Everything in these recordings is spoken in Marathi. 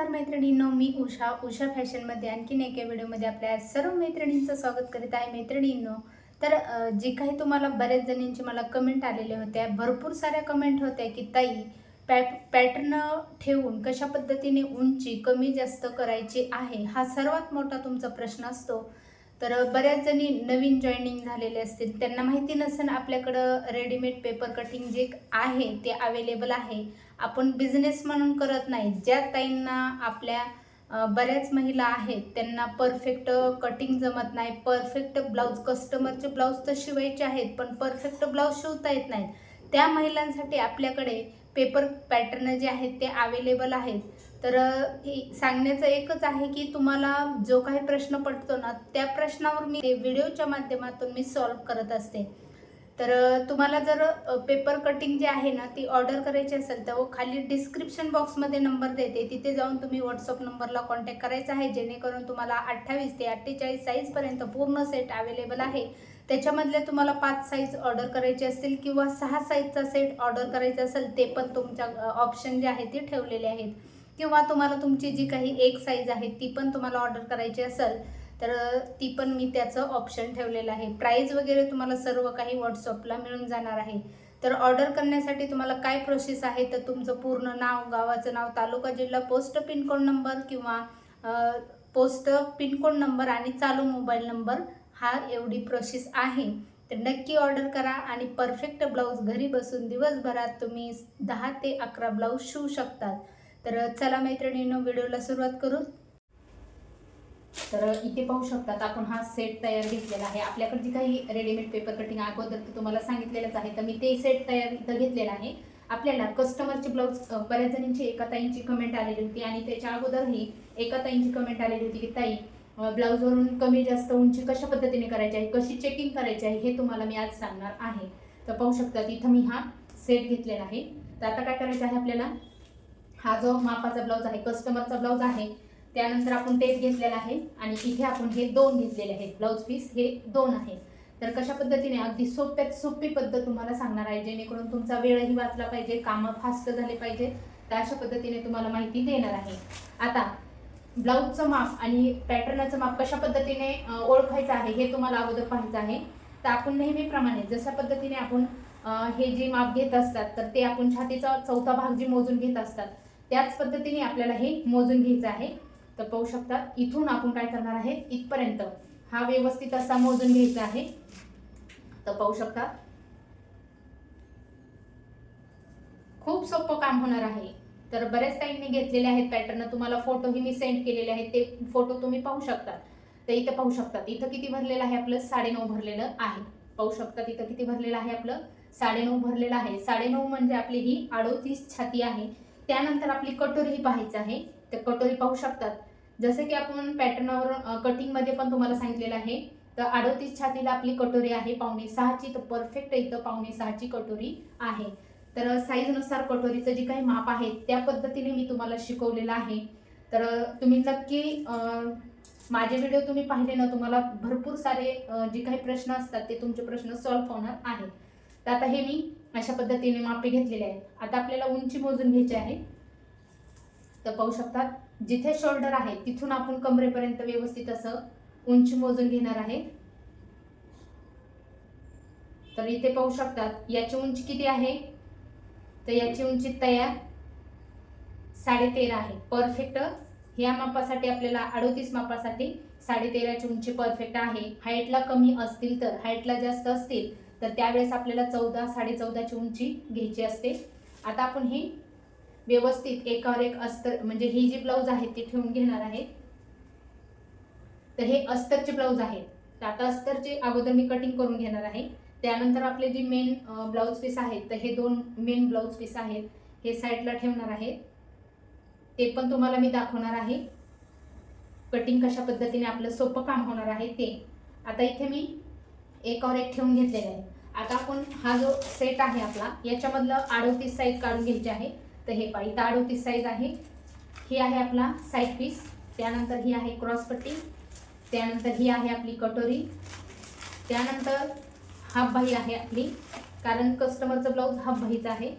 नमस्कार मैत्रिणींनो मी उषा. उषा फॅशनमध्ये आणखीन एका व्हिडिओमध्ये आपल्या सर्व मैत्रिणींचं स्वागत करीत आहे. मैत्रिणींनो तर जे काही तुम्हाला बऱ्याच जणींची मला कमेंट आलेले होत्या भरपूर साऱ्या कमेंट होत्या की ताई पॅ पॅटर्न ठेवून कशा पद्धतीने उंची कमी जास्त करायची आहे? हा सर्वात मोठा तुमचा प्रश्न असतो. तर बऱ्याच जणी नवीन जॉईनिंग झालेले असतील. त्यांना माहिती नसेल आपल्याकडं रेडीमेड पेपर कटिंग जे आहे ते अवेलेबल आहे. आपण बिझनेस म्हणून करत नाही. ज्या ताईंना आपल्या बऱ्याच महिला आहेत त्यांना परफेक्ट कटिंग जमत नाही परफेक्ट ब्लाऊज कस्टमरचे ब्लाऊज तर शिवायचे आहेत पण परफेक्ट ब्लाऊज शिवता येत नाहीत. त्या महिलांसाठी आपल्याकडे पेपर पॅटर्न जे आहेत ते अवेलेबल आहेत. तर सांगण्याचं एकच आहे की तुम्हाला जो काही प्रश्न पडतो ना त्या प्रश्नावर मी व्हिडिओच्या माध्यमातून मी सॉल्व्ह करत असते. तर तुम्हाला जर पेपर कटिंग जे आहे ना ती ऑर्डर करायची असेल तर खाली डिस्क्रिप्शन बॉक्समध्ये नंबर देते. तिथे जाऊन तुम्ही व्हॉट्सअप नंबरला कॉन्टॅक्ट करायचा आहे. जेणेकरून तुम्हाला अठ्ठावीस ते अठ्ठेचाळीस साईजपर्यंत पूर्ण सेट अवेलेबल आहे. त्याच्यामधले तुम्हाला पाच साईज ऑर्डर करायचे असतील किंवा सहा साईजचा सेट ऑर्डर करायचा असेल ते पण तुमच्या ऑप्शन जे आहे ते ठेवलेले आहेत. किंवा तुम्हाला तुमची जी काही एक साईज आहे ती पण तुम्हाला ऑर्डर करायची असेल तर ती पण मी त्याचं ऑप्शन ठेवलेलं आहे. प्राईज वगैरे तुम्हाला सर्व काही व्हॉट्सअपला मिळून जाणार आहे. तर ऑर्डर करण्यासाठी तुम्हाला काय प्रोसेस आहे? तर तुमचं पूर्ण नाव गावाचं नाव तालुका जिल्हा पोस्ट पिनकोड नंबर किंवा पोस्ट पिनकोड नंबर आणि चालू मोबाईल नंबर हा एवढी प्रोसेस आहे. तर नक्की ऑर्डर करा आणि परफेक्ट ब्लाऊज घरी बसून दिवसभरात तुम्ही दहा ते अकरा ब्लाऊज शिवू शकतात. तर चला मैत्रिणींनो व्हिडिओला सुरुवात करू. तर इथे पाहू शकतात आपण हा सेट तयार घेतलेला आहे. आपल्याकडे जी काही रेडीमेड पेपर कटिंग अगोदर तुम्हाला सांगितलेलंच आहे. तर मी ते सेट तयार इथं घेतलेला आहे. आपल्याला कस्टमरचे ब्लाऊज बऱ्याच जणींची एका ताईंची कमेंट आलेली होती आणि त्याच्या अगोदरही एका ताईंची कमेंट आलेली होती की ताई ब्लाऊजवरून कमी जास्त उंची कशा पद्धतीने करायची आहे? कशी चेकिंग करायची आहे? हे तुम्हाला मी आज सांगणार आहे. तर पाहू शकतात इथं मी हा सेट घेतलेला आहे. तर आता काय करायचं आहे आपल्याला? हा जो मापाचा ब्लाऊज आहे कस्टमरचा ब्लाऊज आहे त्यानंतर आपण टेप घेतलेला आहे आणि इथे आपण हे दोन घेतलेले आहेत. ब्लाऊज पीस हे दोन आहे. तर कशा पद्धतीने? अगदी सोप्यात सोपी पद्धत तुम्हाला सांगणार आहे जेणेकरून तुमचा वेळही वाचला पाहिजे कामं फास्ट झाले पाहिजे. तर अशा पद्धतीने तुम्हाला माहिती देणार आहे. आता ब्लाऊजचं माप आणि पॅटर्नचं माप कशा पद्धतीने ओळखायचं आहे हे तुम्हाला अगोदर पाहायचं आहे. तर आपण नेहमीप्रमाणे जशा पद्धतीने आपण हे जे माप घेत असतात तर ते आपण छातीचा चौथा भाग जे मोजून घेत असतात त्याच पद्धतीने आपल्याला हे मोजून घ्यायचं आहे. तर पाहू शकता इथून आपण काय करणार आहे? इथपर्यंत. हा व्यवस्थित असा मोजून घ्यायचा आहे. तर पाहू शकता. खूप सोपं काम होणार आहे. तर बऱ्याच टाईमनी घेतलेले आहेत पॅटर्न तुम्हाला फोटोही मी सेंड केलेले आहेत. ते फोटो तुम्ही पाहू शकता. तर इथं पाहू शकतात इथं किती भरलेलं आहे आपलं? साडेनऊ भरलेलं आहे. पाहू शकतात इथं किती भरलेलं आहे आपलं? साडेनऊ भरलेलं आहे. साडेनऊ म्हणजे आपली ही अडोतीस छाती आहे. त्यानंतर आपली कटोरी ही पाहायची आहे. तर कटोरी पाहू शकतात. जसं की आपण पॅटर्नावरून कटिंगमध्ये पण तुम्हाला सांगितलेलं आहे. तर अडोतीस छातीला आपली कटोरी आहे पावणे सहाची. तर परफेक्ट इथं पावणे सहाची कटोरी आहे. तर साईजनुसार कटोरीचं जे काही माप आहे त्या पद्धतीने मी तुम्हाला शिकवलेलं आहे. तर तुम्ही नक्की माझे व्हिडिओ तुम्ही पाहिले ना तुम्हाला भरपूर सारे जे काही प्रश्न असतात ते तुमचे प्रश्न सॉल्व्ह होणार आहेत. तर आता हे मी अशा पद्धतीने मापे घेतलेले आहेत. आता आपल्याला उंची मोजून घ्यायची आहे. तर पाहू शकतात. जिथे शोल्डर आहे तिथून आपण कमरेपर्यंत व्यवस्थित असं उंची मोजून घेणार आहे. तर इथे पाहू शकतात याची उंची किती आहे? तर याची उंची तयार साडेतेरा आहे. परफेक्ट ह्या मापासाठी आपल्याला अडोतीस मापासाठी साडेतेराची उंची परफेक्ट आहे. हाईटला कमी असतील तर हाईटला जास्त असतील तर त्यावेळेस आपल्याला चौदा साडे चौदाची उंची घ्यायची असते. आता आपण ही व्यवस्थित एकावर एक अस्तर म्हणजे ही जी ब्लाऊज आहे ती ठेवून घेणार आहे. तर हे अस्तरचे ब्लाऊज आहेत. तर आता अस्तरचे अगोदर मी कटिंग करून घेणार आहे. त्यानंतर आपले जे मेन ब्लाऊज पीस आहेत तर हे दोन मेन ब्लाऊज पीस आहेत. हे साईडला ठेवणार आहे. ते पण तुम्हाला मी दाखवणार आहे. कटिंग कशा पद्धतीने आपलं सोपं काम होणार आहे ते. आता इथे मी एकावर एक ठेवून घेतलेलं आहे. आता आपण हा जो सेट आहे आपला याच्यामधलं अडोतीस साईज काढून घ्यायची आहे. तर हे पाळी इथं अडोतीस साईज आहे. ही आहे आपला साईड पीस त्यानंतर ही आहे क्रॉस पट्टी त्यानंतर ही आहे आपली कटोरी. त्यानंतर हाफ बाही आहे आपली. कारण कस्टमरचं ब्लाऊज हाफ बाहीचा आहे.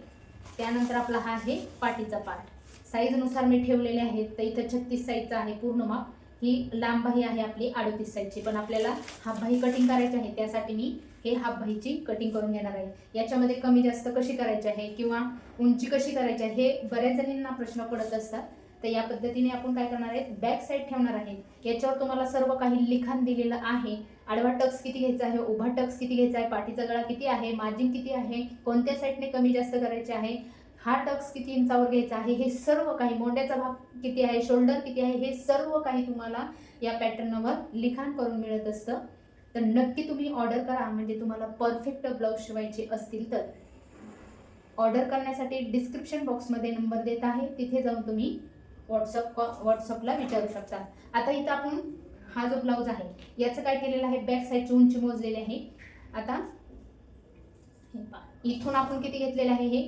त्यानंतर आपला हा आहे पाठीचा पार्ट साईजनुसार मी ठेवलेले आहेत. तर इथं छत्तीस साईजचा आहे पूर्ण माप. ही लांब बाही आहे आपली अडतीस साईजची पण आपल्याला हाफ बाही कटिंग करायची आहे. त्यासाठी मी हे हाफ भाईची कटिंग करून घेणार आहे. याच्यामध्ये कमी जास्त कशी करायची आहे किंवा उंची कशी करायची आहे हे बऱ्याच जणींना प्रश्न पडत असतात. तर या पद्धतीने आपण काय करणार आहे? बॅक साईड ठेवणार आहे. याच्यावर तुम्हाला सर्व काही लिखाण दिलेलं आहे. आडवा टक्स किती घ्यायचा आहे? उभा टक्स किती घ्यायचा आहे? पाठीचा गळा किती आहे? मार्जिन किती आहे? कोणत्या साईडने कमी जास्त करायचे आहे? हा टक्स किती इंचावर घ्यायचा आहे? हे सर्व काही मोंड्याचा भाग किती आहे? शोल्डर किती आहे? हे सर्व काही तुम्हाला या पॅटर्नवर लिखाण करून मिळत असतं. तर नक्की तुम्ही ऑर्डर करा. म्हणजे तुम्हाला परफेक्ट ब्लाऊज शिवायचे असतील तर. ऑर्डर करण्यासाठी डिस्क्रिप्शन बॉक्समध्ये नंबर देत आहे. तिथे जाऊन तुम्ही व्हॉट्सअप व्हॉट्सअपला विचारू शकता. आता इथं आपण हा जो ब्लाऊज आहे याचं काय केलेलं आहे? बॅक साईडची उंची मोजलेली आहे. आता इथून आपण किती घेतलेलं आहे हे?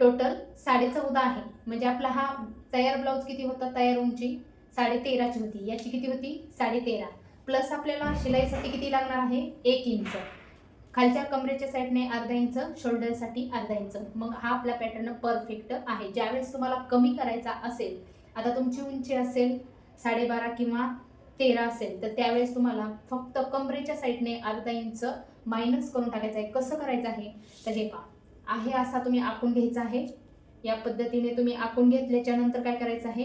टोटल साडे चौदा आहे. म्हणजे आपला हा तयार ब्लाऊज किती होता? तयार उंची साडे तेराची होती. याची किती होती? साडे तेरा. प्लस आपल्याला शिलाईसाठी किती लागणार आहे? एक इंच. खालच्या कमरेच्या साईडने अर्धा इंच शोल्डरसाठी अर्धा इंच. मग हा आपला पॅटर्न परफेक्ट आहे. ज्यावेळेस तुम्हाला कमी करायचा असेल आता तुमची उंची असेल साडेबारा किंवा तेरा असेल तर त्यावेळेस तुम्हाला फक्त कमरेच्या साईडने अर्धा इंच मायनस करून टाकायचं आहे. कसं करायचं आहे? तर हे पहा. आहे असा तुम्ही आखून घ्यायचा आहे. या पद्धतीने तुम्ही आखून घेतल्याच्यानंतर काय करायचं आहे?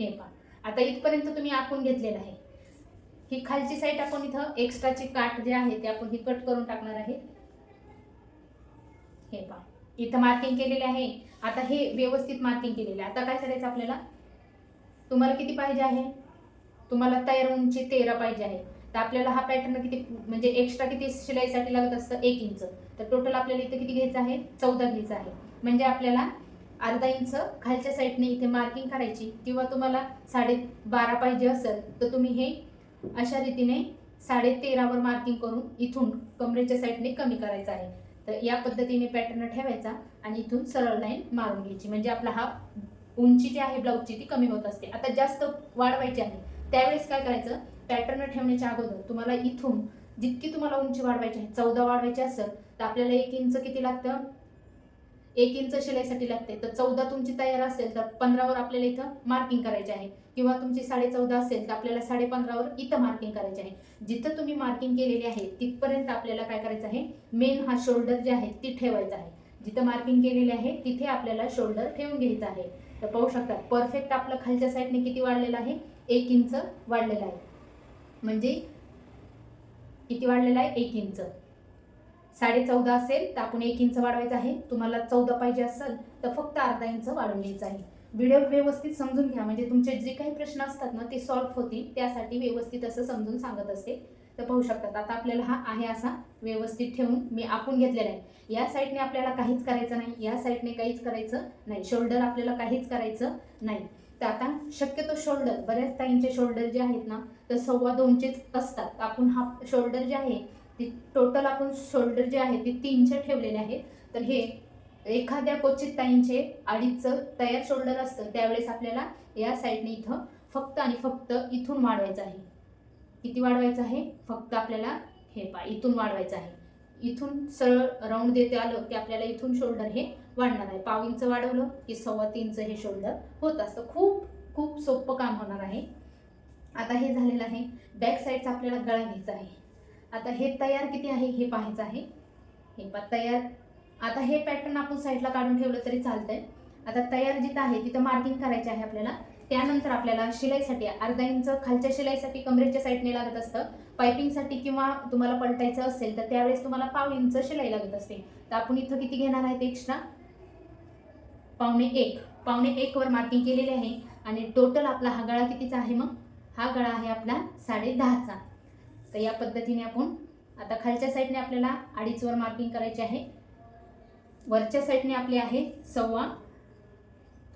हे पहा. आता इथपर्यंत तुम्ही आखून घेतलेलं आहे. ही खालची साईड आपण इथं एक्स्ट्राची काट जे आहे ते आपण ही कट करून टाकणार आहे. हे पहा. इथं मार्किंग केलेले आहे. आता हे व्यवस्थित मार्किंग केलेलं आहे. आता काय करायचं आपल्याला? तुम्हाला किती पाहिजे आहे? तुम्हाला तयार उंची तेरा पाहिजे आहे. तर आपल्याला हा पॅटर्न किती म्हणजे एक्स्ट्रा किती शिलाईसाठी लागत असतं? एक इंच तर टोटल आपल्याला इथं किती घ्यायचं आहे? चौदा घ्यायचं आहे. म्हणजे आपल्याला अर्धा इंच खालच्या साईडने इथे मार्किंग करायची किंवा तुम्हाला साडे बारा पाहिजे असेल तर तुम्ही हे अशा रीतीने साडे तेरावर मार्किंग करून इथून कमरेच्या साईडने कमी करायचं आहे. तर या पद्धतीने पॅटर्न ठेवायचा आणि इथून सरळ लाईन मारून घ्यायची. म्हणजे आपला हा उंची जी आहे ब्लाऊजची ती कमी होत असते. आता जास्त वाढवायची आहे. त्यावेळेस काय करायचं? पॅटर्न ठेवण्याच्या अगोदर तुम्हाला इथून जितकी तुम्हाला उंची वाढवायची आहे चौदा वाढवायची असेल तर आपल्याला एक इंच किती लागतं? एक इंच शिलाईसाठी लागते. तर चौदा तुमची तयार असेल तर पंधरावर आपल्याला इथं मार्किंग करायचे आहे. किंवा तुमची साडे चौदा असेल तर आपल्याला साडे पंधरावर इथं मार्किंग करायचे आहे. जिथं तुम्ही मार्किंग केलेली आहे तिथपर्यंत आपल्याला काय करायचं आहे? मेन हा शोल्डर जे आहे ती ठेवायचा आहे. जिथं मार्किंग केलेली आहे तिथे आपल्याला शोल्डर ठेवून घ्यायचं आहे. तर पाहू शकता परफेक्ट आपलं खालच्या साईडने किती वाढलेलं आहे? एक इंच वाढलेलं आहे. म्हणजे किती वाढलेलं आहे? एक इंच. साडे चौदा असेल तर आपण एक इंच वाढवायचं आहे. तुम्हाला चौदा पाहिजे असेल तर फक्त अर्धा इंच वाढवून घ्यायचं आहे. व्हिडिओ व्यवस्थित समजून घ्या. म्हणजे तुमचे जे काही प्रश्न असतात ना ते सॉल्व्ह होतील. त्यासाठी व्यवस्थित असं समजून सांगत असते. तर पाहू शकतात आता आपल्याला हा आहे असा व्यवस्थित ठेवून मी आपण घेतलेला आहे. या साईडने आपल्याला काहीच करायचं नाही. या साईडने काहीच करायचं नाही. शोल्डर आपल्याला काहीच करायचं नाही. तर आता शक्यतो शोल्डर बऱ्याच ताईंचे शोल्डर जे आहेत ना तर सव्वा दोनचेच असतात. आपण हा शोल्डर जे आहे ती टोटल आपण शोल्डर जे आहे ते तीनचे ठेवलेले आहे. तर हे एखाद्या क्वचित ताईंचे अडीचचं तयार शोल्डर असतं त्यावेळेस आपल्याला या साईडने इथं फक्त आणि फक्त इथून वाढवायचं आहे. किती वाढवायचं आहे? फक्त आपल्याला हे पा इथून वाढवायचं आहे. इथून सरळ राऊंड देते आलं की आपल्याला इथून शोल्डर हे वाढणार आहे. पाव इंच वाढवलं की सव्वा तीनचं हे शोल्डर होत असतं. खूप खूप सोपं काम होणार आहे. आता हे झालेलं आहे. बॅक साईडचा आपल्याला गळा घ्यायचा आहे. आता हे तयार किती आहे? हे पाहायचं आहे. हे पा तयार. आता हे पॅटर्न आपण साईडला काढून ठेवलं तरी चालतंय. आता तयार जिथं आहे तिथं मार्किंग करायचे आहे आपल्याला. त्यानंतर आपल्याला शिलाईसाठी अर्धा इंच खालच्या शिलाईसाठी कमरेच्या साईडने लागत असतं. पायपिंगसाठी किंवा तुम्हाला पलटायचं असेल तर त्यावेळेस तुम्हाला पाव इंच शिलाई लागत असते. तर आपण इथं किती घेणार आहेत एक्स्ट्रा पावणे एक. पावणे एक वर मार्किंग केलेले आहे. आणि टोटल आपला हा गळा कितीचा आहे मग? हा गळा आहे आपला साडे दहाचा. तर या पद्धतीने आपण आता खालच्या साईडने आपल्याला अडीचवर मार्किंग करायचे आहे. वरच्या साईडने आपली आहे सव्वा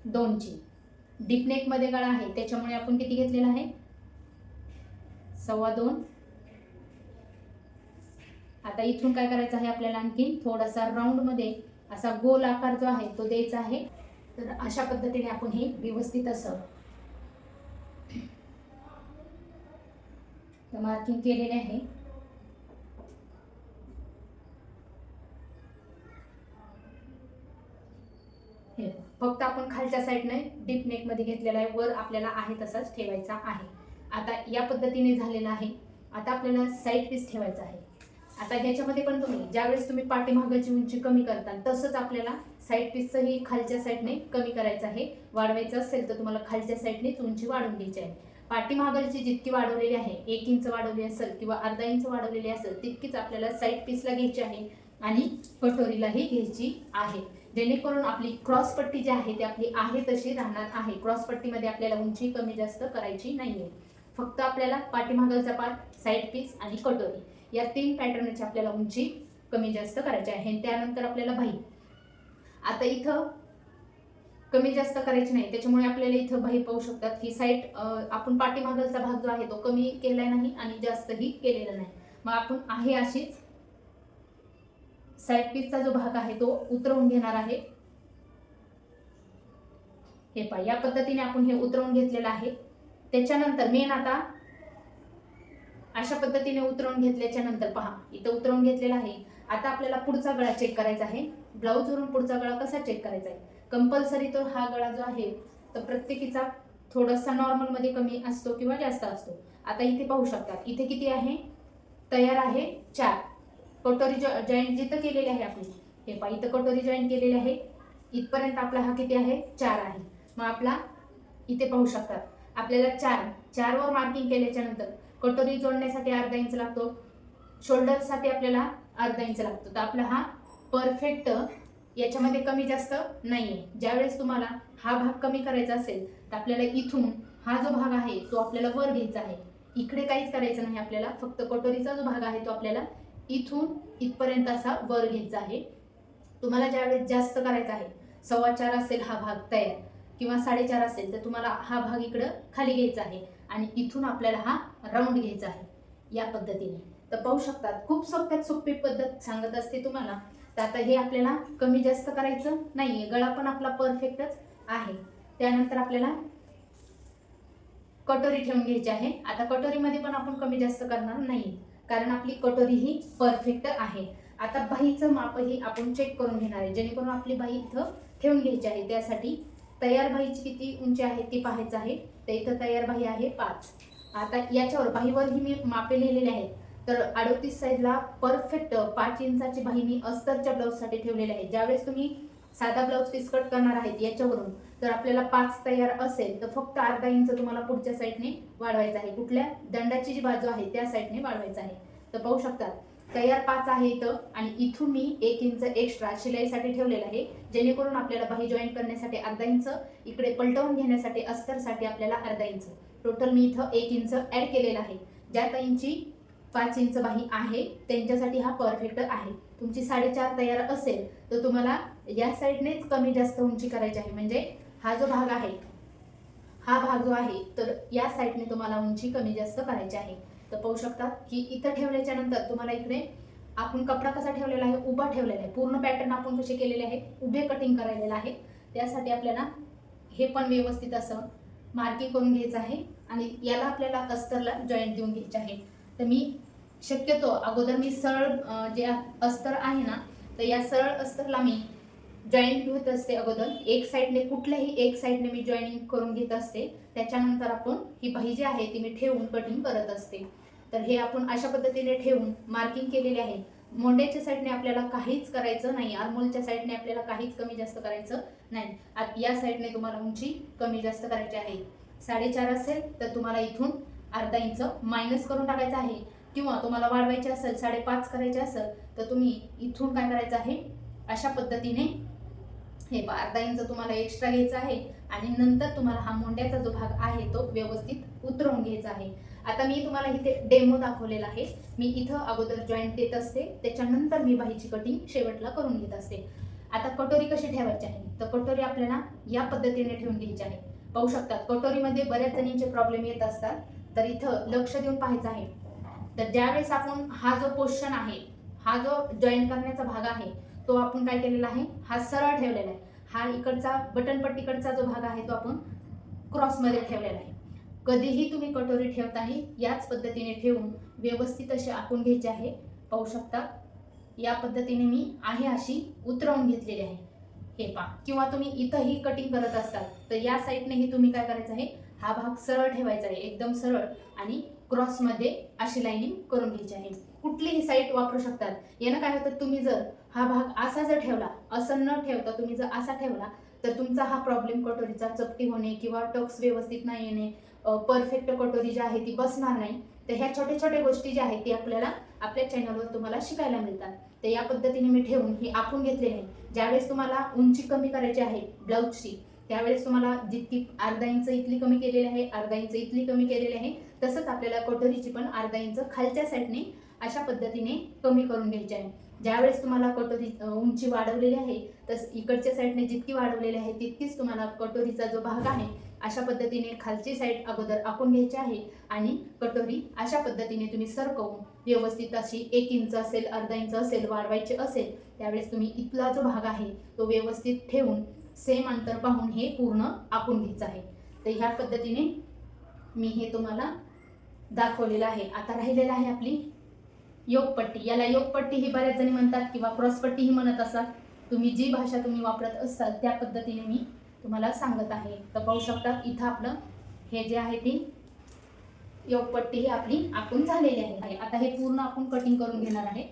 दोनची डीपनेकमध्ये गळा आहे त्याच्यामुळे आपण किती घेतलेला आहे? सव्वा दोन. आता इथून काय करायचं आहे आपल्याला आणखी? थोडासा राऊंडमध्ये असा गोल आकार जो आहे तो द्यायचा आहे. तर अशा पद्धतीने आपण हे व्यवस्थित असं मार्किंग केलेले आहे. हे फक्त आपण खालच्या साईडने डीप नेकमध्ये घेतलेला आहे वर आपल्याला आहे तसाच ठेवायचा आहे. आता या पद्धतीने झालेला आहे. आता आपल्याला साईड पीस ठेवायचा आहे. आता ह्याच्यामध्ये पण तुम्ही ज्यावेळेस तुम्ही पाठीमागाची उंची कमी करताल तसंच आपल्याला साईड पीसचंही खालच्या साईडने कमी करायचं आहे. वाढवायचं असेल तर तुम्हाला खालच्या साईडनेच उंची वाढवून घ्यायची आहे. पाठीमागलची जितकी वाढवलेली आहे एक इंच वाढवली असेल किंवा अर्धा इंच वाढवलेली असेल तितकीच आपल्याला साईड पीसला घ्यायची आहे आणि कटोरीलाही घ्यायची आहे. जेणेकरून आपली क्रॉस पट्टी जी आहे ती आपली आहे तशी राहणार आहे. क्रॉस पट्टीमध्ये आपल्याला उंची कमी जास्त करायची नाहीये. फक्त आपल्याला पाठीमागलचा पाठ साईड पीस आणि कटोरी या तीन पॅटर्नची आपल्याला उंची कमी जास्त करायची आहे. आणि त्यानंतर आपल्याला भाई. आता इथं कमी जास्त करायची नाही. त्याच्यामुळे आपल्याला इथं बाही पाहू शकतात ही साईट आपण पाठीमागलचा भाग जो आहे तो कमी केला नाही आणि जास्तही केलेला नाही. मग आपण आहे अशीच साईड पीसचा जो भाग आहे तो उतरवून घेणार आहे. हे पहा या पद्धतीने आपण हे उतरवून घेतलेलं आहे. त्याच्यानंतर मेन आता अशा पद्धतीने उतरवून घेतल्याच्या नंतर पहा इथं उतरवून घेतलेला आहे. आता आपल्याला पुढचा गळा चेक करायचा आहे. ब्लाऊजवरून पुढचा गळा कसा चेक करायचा आहे? कंपल्सरी तो हा गळा जो आहे तर प्रत्येकीचा थोडासा नॉर्मलमध्ये कमी असतो किंवा जास्त असतो. आता इथे पाहू शकतात इथे किती आहे? तयार आहे चार. कटोरी जॉईंट जिथं केलेली आहे आपली. हे पहा इथं कटोरी जॉईंट केलेली आहे. इथपर्यंत आपला हा किती आहे? चार आहे. मग आपला इथे पाहू शकतात आपल्याला चार चारवर मार्किंग केल्याच्यानंतर कटोरी जोडण्यासाठी अर्धा इंच लागतो. शोल्डरसाठी आपल्याला अर्धा इंच लागतो. तर आपला हा परफेक्ट याच्यामध्ये कमी जास्त नाही आहे ज्यावेळेस तुम्हाला हा भाग कमी करायचा असेल तर आपल्याला इथून हा जो भाग आहे तो आपल्याला वर घ्यायचा आहे. इकडे काहीच करायचं नाही आपल्याला. फक्त कटोरीचा जो भाग आहे तो आपल्याला इथून इथपर्यंत असा वर घ्यायचा आहे. तुम्हाला ज्यावेळेस जास्त करायचा आहे सव्वा चार असेल हा भाग तयार किंवा साडेचार असेल तर तुम्हाला हा भाग इकडं खाली घ्यायचा आहे आणि इथून आपल्याला हा राऊंड घ्यायचा आहे या पद्धतीने. तर पाहू शकतात खूप सोप्यात सोपी पद्धत सांगत असते तुम्हाला. तर आता हे आपल्याला कमी जास्त करायचं नाहीये. गळा पण आपला परफेक्टच आहे. त्यानंतर आपल्याला कटोरी ठेवून घ्यायची आहे. आता कटोरीमध्ये पण आपण कमी जास्त करणार नाही कारण आपली कटोरी ही परफेक्ट आहे. आता बाहीचं मापही आपण चेक करून घेणार आहे. जेणेकरून आपली बाही इथं ठेवून घ्यायची आहे. त्यासाठी तयार बाहीची किती उंची आहे ती पाहायचं आहे. तर इथं तयार बाही आहे पाच. आता याच्यावर बाहीवरही मी मापे लिहिलेले आहेत. तर अडोतीस साईजला परफेक्ट पाच इंचाची बाही मी अस्तरच्या ब्लाऊजसाठी ठेवलेली आहे. ज्यावेळेस तुम्ही साधा ब्लाऊज पीस कट करणार आहेत याच्यावरून तर आपल्याला पाच तयार असेल तर फक्त अर्धा इंच तुम्हाला पुढच्या साईडने वाढवायचं आहे. कुठल्या? दंडाची जी बाजू आहे त्या साईडने वाढवायचं आहे. तर पाहू शकतात तयार पाच आहे इथं आणि इथून मी एक इंच एक्स्ट्रा शिलाईसाठी ठेवलेलं आहे जेणेकरून आपल्याला बाही जॉईन करण्यासाठी अर्धा इंच इकडे पलटवून घेण्यासाठी अस्तरसाठी आपल्याला अर्धा इंच. टोटल मी इथं एक इंच ॲड केलेलं आहे. ज्या ताईंची पाच इंच बाही आहे त्यांच्यासाठी हा परफेक्ट आहे. तुमची साडेचार तयार असेल तर तुम्हाला या साईडनेच कमी जास्त उंची करायची आहे. म्हणजे हा जो भाग आहे हा भाग जो आहे तर या साईडने तुम्हाला उंची कमी जास्त करायची आहे. तर पाहू शकता की इथं ठेवल्याच्या नंतर तुम्हाला इकडे आपण कपडा कसा ठेवलेला आहे उभा ठेवलेला आहे. पूर्ण पॅटर्न आपण कसे केलेले आहे उभे कटिंग करायलेलं आहे. त्यासाठी आपल्याला हे पण व्यवस्थित असं मार्किंग करून घ्यायचं आहे. आणि याला आपल्याला अस्तरला जॉईंट देऊन घ्यायचे आहे. तर मी शक्यतो अगोदर मी सरळ जे अस्तर आहे ना तर या सरळ अस्तरला मी जॉईंट घेत असते अगोदर. एक साईडने कुठल्याही एक साईडने मी जॉईनिंग करून घेत असते. त्याच्यानंतर आपण ही बाही जी आहे ती मी ठेवून कटिंग करत असते. तर हे आपण अशा पद्धतीने ठेवून मार्किंग केलेले आहे. मोंड्याच्या साईडने आपल्याला काहीच करायचं नाही. आरमोलच्या साईडने आपल्याला काहीच कमी जास्त करायचं नाही. या साईडने तुम्हाला उंची कमी जास्त करायची आहे. साडेचार असेल तर तुम्हाला इथून अर्धा इंच मायनस करून टाकायचं आहे. किंवा तुम्हाला वाढवायचे असेल साडेपाच करायचे असेल तर तुम्ही इथून काय करायचं आहे? अशा पद्धतीने हे अर्धा इंच तुम्हाला एक्स्ट्रा घ्यायचा आहे आणि नंतर तुम्हाला हा मोंड्याचा जो भाग आहे तो व्यवस्थित उतरवून घ्यायचा आहे. आता मी तुम्हाला इथे डेमो दाखवलेला आहे. मी इथं अगोदर जॉईंट देत असते. त्याच्यानंतर मी बाहीची कटिंग शेवटला करून घेत असते. आता कटोरी कशी ठेवायची आहे? तर कटोरी आपल्याला या पद्धतीने ठेवून घ्यायची आहे. पाहू शकतात कटोरीमध्ये बऱ्याच जणींचे प्रॉब्लेम येत असतात. तर इथं लक्ष देऊन पाहायचं आहे. तर ज्यावेळेस आपण हा जो पोर्शन आहे हा जो जॉईन करण्याचा भाग आहे तो आपण काय केलेला आहे? हा सरळ ठेवलेला आहे. हा इकडचा बटनपट्टीकडचा जो भाग आहे तो आपण क्रॉसमध्ये ठेवलेला आहे. कधीही तुम्ही कटोरी ठेवताही याच पद्धतीने ठेवून व्यवस्थित असे आखून घ्यायचे आहे. पाहू शकता या पद्धतीने मी आहे अशी उतरवून घेतलेली आहे. हे पा किंवा तुम्ही इथंही कटिंग करत असाल तर या साईडनेही तुम्ही काय करायचं आहे? हा भाग सरळ ठेवायचा आहे एकदम सरळ. आणि क्रॉसमध्ये अशी लाईनिंग करून घ्यायची आहे. कुठलीही साईट वापरू शकतात. यानं काय होतं? तुम्ही जर हा भाग असा जर ठेवला असं न ठेवता तुम्ही जर असा ठेवला तर तुमचा हा प्रॉब्लेम कटोरीचा चपटी होणे किंवा टक्स व्यवस्थित नाही येणे परफेक्ट कटोरी जी आहे ती बसणार नाही. तर ह्या छोट्या छोट्या गोष्टी ज्या आहेत ती आपल्याला आपल्या चॅनलवर तुम्हाला शिकायला मिळतात. तर या पद्धतीने मी ठेवून ही आखून घेतलेली आहे. ज्यावेळेस तुम्हाला उंची कमी करायची आहे ब्लाऊजची त्यावेळेस तुम्हाला जितकी अर्धा इंच इथली कमी केलेली आहे अर्धा इंच इथली कमी केलेली आहे तसंच आपल्याला कटोरीची पण अर्धा इंच खालच्या साईडने अशा पद्धतीने कमी करून घ्यायची आहे. ज्यावेळेस तुम्हाला कटोरी उंची वाढवलेली आहे तस इकडच्या साईडने जितकी वाढवलेली आहे तितकीच तुम्हाला कटोरीचा जो भाग आहे अशा पद्धतीने खालची साईड अगोदर आखून घ्यायची आहे आणि कटोरी अशा पद्धतीने तुम्ही सरकवून व्यवस्थित अशी एक इंच असेल अर्धा इंच असेल वाढवायचे असेल त्यावेळेस तुम्ही इथला जो भाग आहे तो व्यवस्थित ठेवून सेम अंतर पाहून हे पूर्ण आपण घ्यायचं आहे. तर ह्या पद्धतीने मी हे तुम्हाला दाखवलेलं आहे. आता राहिलेलं आहे आपली योगपट्टी. याला योगपट्टी ही बऱ्याच जणी म्हणतात किंवा क्रॉसपट्टी ही म्हणत असाल. तुम्ही जी भाषा तुम्ही वापरत असाल त्या पद्धतीने मी तुम्हाला सांगत आहे. तर पाहू शकता इथं आपलं हे जे आहे ती योगपट्टी ही आपली आपण झालेली आहे. आता हे पूर्ण आपण कटिंग करून घेणार आहे.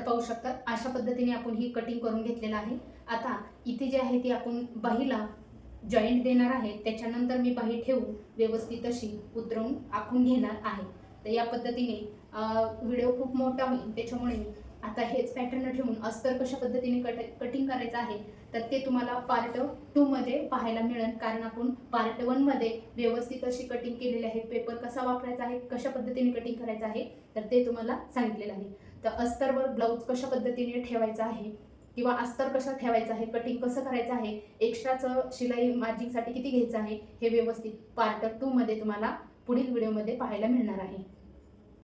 तर पाहू शकतात. अशा पद्धतीने आपण ही कटिंग करून घेतलेलं आहे. आता इथे जे आहे ती आपण बाहीला जॉईंट देणार आहे. त्याच्यानंतर मी बाही ठेवून व्यवस्थित अशी उतरवून आखून घेणार आहे. तर या पद्धतीने व्हिडिओ खूप मोठा होईल. त्याच्यामुळे आता हेच पॅटर्न ठेवून अस्तर कशा पद्धतीने कट कटिंग करायचं आहे तर ते तुम्हाला पार्ट टूमध्ये पाहायला मिळेल. कारण आपण पार्ट वनमध्ये व्यवस्थित अशी कटिंग केलेली आहे. पेपर कसा वापरायचा आहे कशा पद्धतीने कटिंग करायचं आहे तर ते तुम्हाला सांगितलेलं आहे. तर अस्तरवर ब्लाऊज कशा पद्धतीने ठेवायचा आहे? किंवा अस्तर कसं ठेवायचं आहे? कटिंग कसं करायचं आहे? एक्स्ट्राचं शिलाई मार्जिंगसाठी किती घ्यायचं आहे? हे व्यवस्थित पार्ट टूमध्ये तुम्हाला पुढील व्हिडिओमध्ये पाहायला मिळणार आहे.